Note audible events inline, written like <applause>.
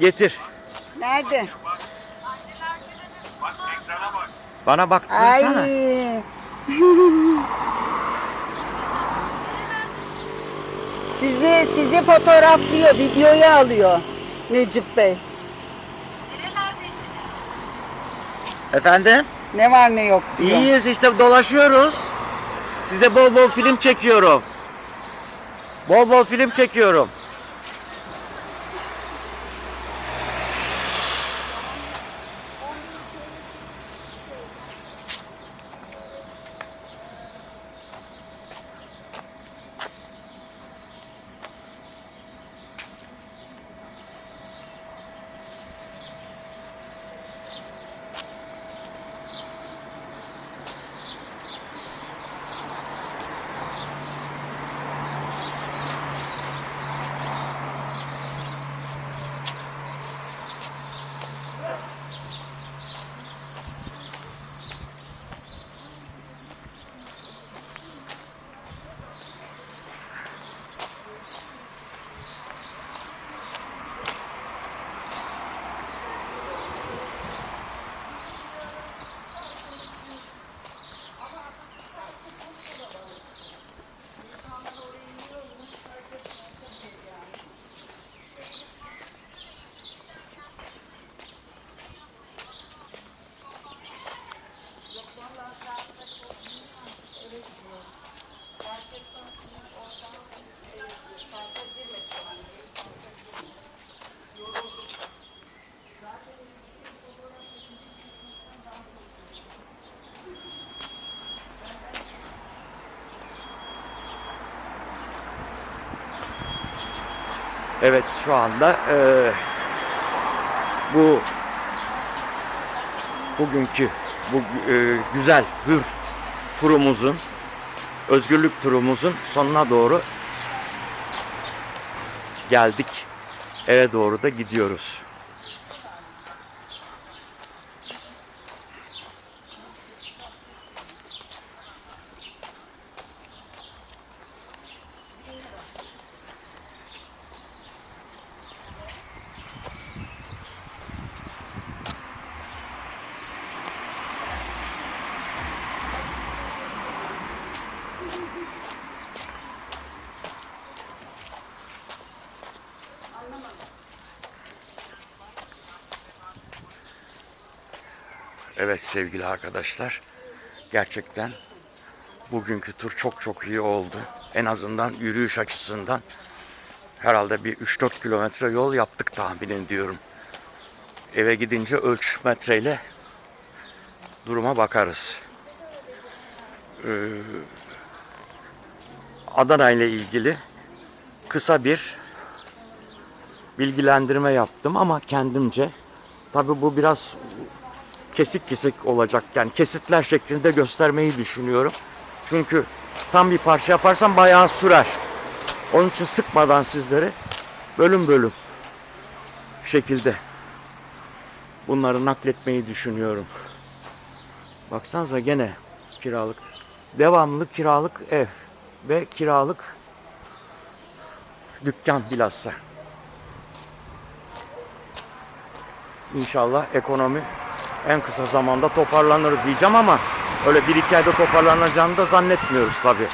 getir. Nerede? Bana Ay. baktırsana. <laughs> sizi sizi fotoğraflıyor, videoya alıyor Necip Bey. Efendim? Ne var ne yok diyor. İyiyiz işte dolaşıyoruz. Size bol bol film çekiyorum. Bol bol film çekiyorum. Evet şu anda eee, bu bugünkü bu eee, güzel hür turumuzun özgürlük turumuzun sonuna doğru geldik. Eve doğru da gidiyoruz. Evet sevgili arkadaşlar. Gerçekten bugünkü tur çok çok iyi oldu. En azından yürüyüş açısından herhalde bir 3-4 kilometre yol yaptık tahmin ediyorum. Eve gidince ölç metreyle duruma bakarız. Ee, Adana ile ilgili kısa bir bilgilendirme yaptım ama kendimce tabi bu biraz kesik kesik olacak. Yani kesitler şeklinde göstermeyi düşünüyorum. Çünkü tam bir parça yaparsam bayağı sürer. Onun için sıkmadan sizleri bölüm bölüm şekilde bunları nakletmeyi düşünüyorum. Baksanıza gene kiralık. Devamlı kiralık ev ve kiralık dükkan bilhassa. İnşallah ekonomi en kısa zamanda toparlanır diyeceğim ama öyle bir iki ayda toparlanacağını da zannetmiyoruz tabii.